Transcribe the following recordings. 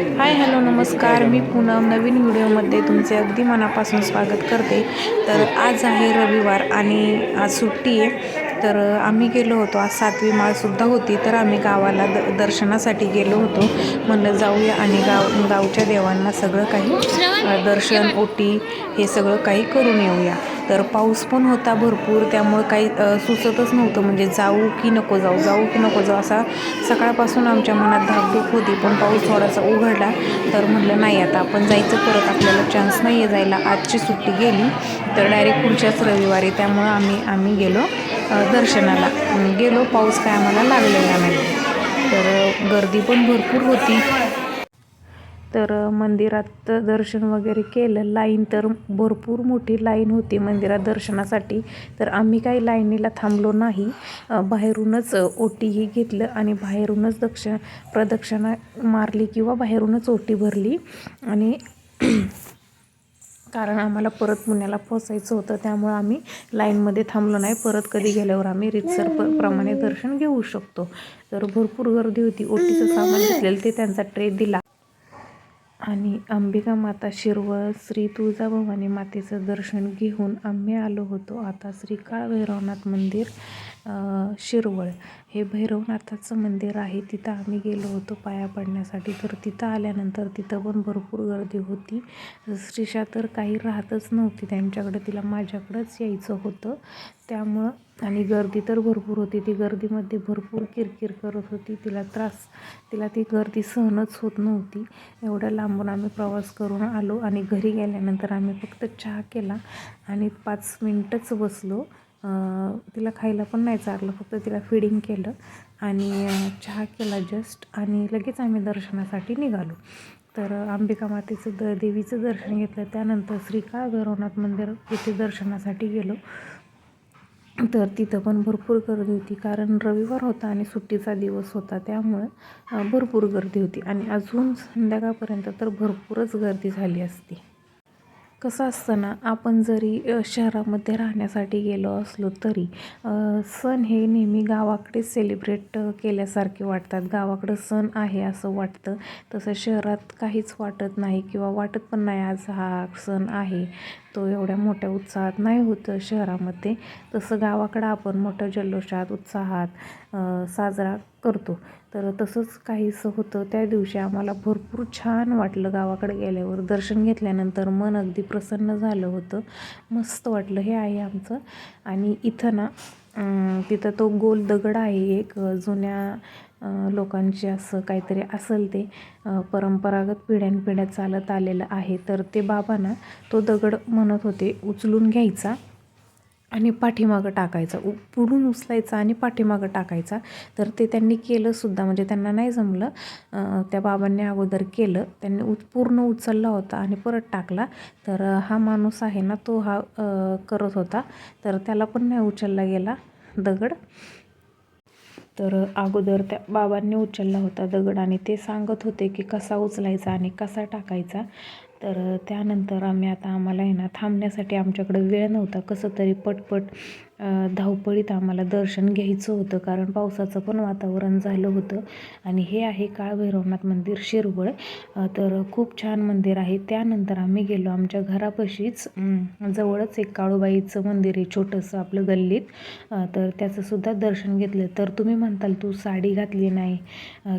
Hi hello नमस्कार. मी पूनम. नवीन व्हिडिओमध्ये तुमचे अगदी मनापासून स्वागत करते. तर आज आहे रविवार आणि आज सुट्टी आहे. तर आम्ही गेलो होतो. आज सातवी माळसुद्धा होती तर आम्ही गावाला द दर्शनासाठी गेलो होतो. म्हणलं जाऊया आणि गाव गावच्या देवांना सगळं काही दर्शन ओटी हे सगळं काही करून येऊया. तर पाऊस पण होता भरपूर त्यामुळं काही सुचतच नव्हतं. म्हणजे जाऊ की नको जाऊ जाऊ की नको जाऊ असा सकाळपासून आमच्या मनात धाकधूक होती. पण पाऊस थोडासा उघडला तर म्हटलं नाही आता आपण जायचं परत. आपल्याला चान्स नाही आहे जायला. आजची सुट्टी गेली तर डायरेक्ट पुढच्याच रविवारी. त्यामुळं आम्ही आम्ही गेलो. दर्शनाला. गेलो पाऊस काय आम्हाला लागलेला नाही तर गर्दी पण भरपूर होती. तर मंदिरात दर्शन वगैरे केलं. लाईन तर भरपूर मोठी लाईन होती मंदिरात दर्शनासाठी. तर आम्ही काही लाईनीला थांबलो नाही. बाहेरूनच ओटीही घेतलं आणि बाहेरूनच दक्ष प्रदक्षिणा मारली किंवा बाहेरूनच ओटी भरली. आणि कारण आम्हाला परत पुण्याला पोचायचं होतं त्यामुळं आम्ही लाईनमध्ये थांबलो नाही. परत कधी गेल्यावर आम्ही रितसर प प्रमाणे दर्शन घेऊ शकतो. तर भरपूर गर्दी होती. ओटीचं सामान घेतलेलं ते त्यांचा ट्रे दिला. आणि अंबिका माता शिरवळ श्री तुळजाभवानी मातेचं दर्शन घेऊन आम्ही आलो होतो. आता श्री काळभैरवनाथ मंदिर शिरवळ. हे भैरवनाथाचं मंदिर आहे. तिथं आम्ही गेलो होतो पाया पडण्यासाठी. तर तिथं आल्यानंतर तिथं पण भरपूर गर्दी होती. श्रीषा तर काही राहतच नव्हती. त्यांच्याकडे तिला माझ्याकडंच यायचं होतं. त्यामुळं आणि गर्दी तर भरपूर होती. ती गर्दीमध्ये भरपूर किरकिर करत होती. तिला त्रास तिला ती गर्दी सहनच होत नव्हती. एवढ्या लांबून आम्ही प्रवास करून आलो आणि घरी गेल्यानंतर आम्ही फक्त चहा केला आणि पाच मिनटंच बसलो. तिला खायला पण नाही चारलं फक्त तिला फिडिंग केलं आणि चहा केला जस्ट आणि लगेच आम्ही दर्शनासाठी निघालो. तर अंबिका मातेचं द देवीचं दर्शन घेतलं. त्यानंतर श्रीकाळ भैरवनाथ मंदिर इथे दर्शनासाठी गेलो. तर तिथं पण भरपूर गर्दी होती कारण रविवार होता आणि सुट्टीचा दिवस होता त्यामुळं भरपूर गर्दी होती. आणि अजून संध्याकाळपर्यंत तर भरपूरच गर्दी झाली असती. कसं असतं ना आपण जरी शहरामध्ये राहण्यासाठी गेलो असलो तरी सण हे नेहमी गावाकडेच सेलिब्रेट केल्यासारखे वाटतात. गावाकडं सण आहे असं वाटतं. तसं शहरात काहीच वाटत नाही किंवा वाटत पण नाही आज हा सण आहे. तो एवढ्या मोठ्या उत्साहात नाही होतं शहरामध्ये. तसं गावाकडं आपण मोठ्या जल्लोषात उत्साहात साजरा करतो. तर तसंच काहीसं होतं त्या दिवशी आम्हाला भरपूर छान वाटलं गावाकडे गेल्यावर. दर्शन घेतल्यानंतर मन अगदी प्रसन्न झालं होतं. मस्त वाटलं हे आहे आमचं. आणि इथं ना तिथं तो गोल दगड आहे एक जुन्या लोकांचे असं काहीतरी असेल ते परंपरागत पिढ्यानपिढ्या चालत आलेलं आहे. तर ते बाबा ना तो दगड म्हणत होते उचलून घ्यायचा. आणि पाठीमागं टाकायचा. उ पुढून उचलायचा आणि पाठीमागं टाकायचा. तर ते त्यांनी केलंसुद्धा म्हणजे त्यांना नाही जमलं. त्या बाबांनी अगोदर केलं. त्यांनी उ पूर्ण उचलला होता आणि परत टाकला. तर हा माणूस आहे ना तो हा करत होता. तर त्याला पण नाही उचलला गेला. दगड. तर अगोदर त्या बाबांनी उचलला होता दगड. आणि ते सांगत होते की कसा उचलायचा आणि कसा टाकायचा. तर त्यानंतर आम्ही आता आम्हाला आहे ना थांबण्यासाठी आमच्याकडं वेळ नव्हता. कसं तरी पटपट धावपळीत आम्हाला दर्शन घ्यायचं होतं कारण पावसाचं पण वातावरण झालं होतं. आणि हे आहे काळभैरवनाथ मंदिर शिरवळ. तर खूप छान मंदिर आहे. त्यानंतर आम्ही गेलो आमच्या घरापाशीच जवळच एक काळूबाईचं मंदिर आहे छोटंसं आपलं गल्लीत. तर त्याचंसुद्धा दर्शन घेतलं. तर तुम्ही म्हणताल तू साडी घातली नाही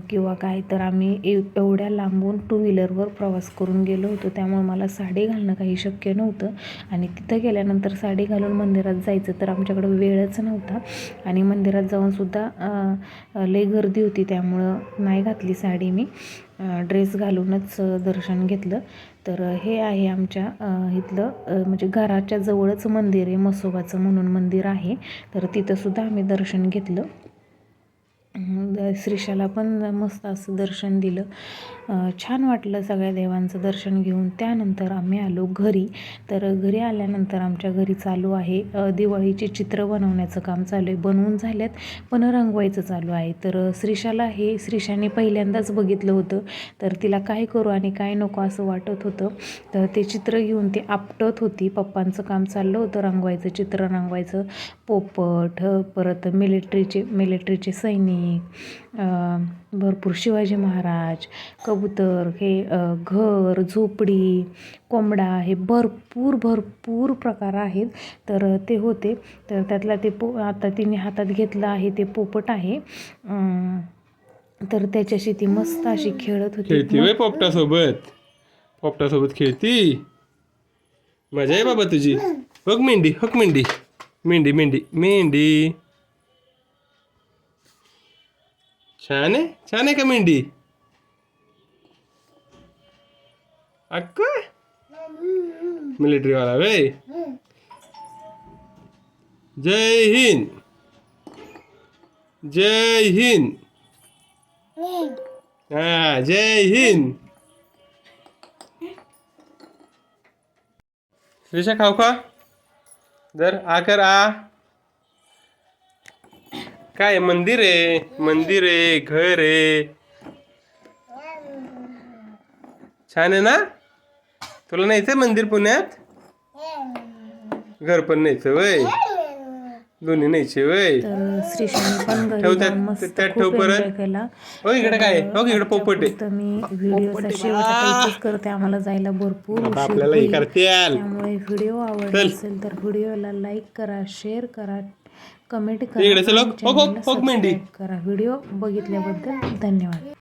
किंवा काय? तर आम्ही एवढ्या लांबून टू व्हीलरवर प्रवास करून गेलो होतो. त्यामुळे मला साडी घालणं काही शक्य नव्हतं. आणि तिथं गेल्यानंतर साडी घालून मंदिरात जायचं. तर आमच्या आमच्याकडं वेळच नव्हता. आणि मंदिरात जाऊनसुद्धा लई गर्दी होती. त्यामुळं नाही घातली साडी मी. ड्रेस घालूनच दर्शन घेतलं. तर हे आहे आमच्या इथलं म्हणजे घराच्या जवळच मंदिर आहे मसोबाचं म्हणून मंदिर आहे. तर तिथंसुद्धा आम्ही दर्शन घेतलं. श्रीशाला पण मस्त असं दर्शन दिलं. छान वाटलं सगळ्या देवांचं दर्शन घेऊन. त्यानंतर आम्ही आलो घरी. तर घरी आल्यानंतर आमच्या घरी चालू आहे. दिवाळीचे चित्र बनवण्याचं काम चालू आहे. बनवून झाल्यात पण रंगवायचं चालू आहे. तर श्रीशाला हे श्रीशाने पहिल्यांदाच बघितलं होतं. तर तिला काय करू आणि काय नको असं वाटत होतं. तर ते चित्र घेऊन ती आपटत होती. पप्पांचं काम चाललं होतं. रंगवायचं चित्र रंगवायचं. पोपट परत मिलिटरीचे मिलिटरीचे सैनिक भरपूर शिवाजी महाराज कबूतर हे घर झोपडी कोंबडा हे भरपूर भरपूर प्रकार आहेत. तर ते होते. तर त्यातला ते पो आता तिने हातात घेतलं आहे ते पोपट आहे. तर त्याच्याशी ती मस्त अशी खेळत होती. पोपटासोबत? पोपटासोबत खेळती? मजा आहे बाबा तुझी. बघ मेंढी हक मेंढी. मेंढी मेंढी मेंढी. छान? आहे छान आहे का मेंढी अक्क? मिलिटरी वाला वे जय हिंद। जय हिंद। हा जय हिंद। श्रीषा खाऊ का दर आ कर आ। काय मंदिर आहे? मंदिर आहे घर आहे. छान आहे ना? तुला न्यायचंय मंदिर पुण्यात? घर पण न्यायचं वय. दोन्ही न्यायचे वय. तर श्रीशाने पण घरी ठेव त्यात- ठेव परत. हो इकडे काय? हो इकडे पोपट आहे. मी करते आम्हाला जायला भरपूर आपल्याला हे. करते त्यामुळे व्हिडिओ आवडला. असेल तर व्हिडिओला लाईक करा शेअर करा कमेंट करा हो, हो, हो, हो, मेंढी. करा व्हिडिओ बघितल्याबद्दल धन्यवाद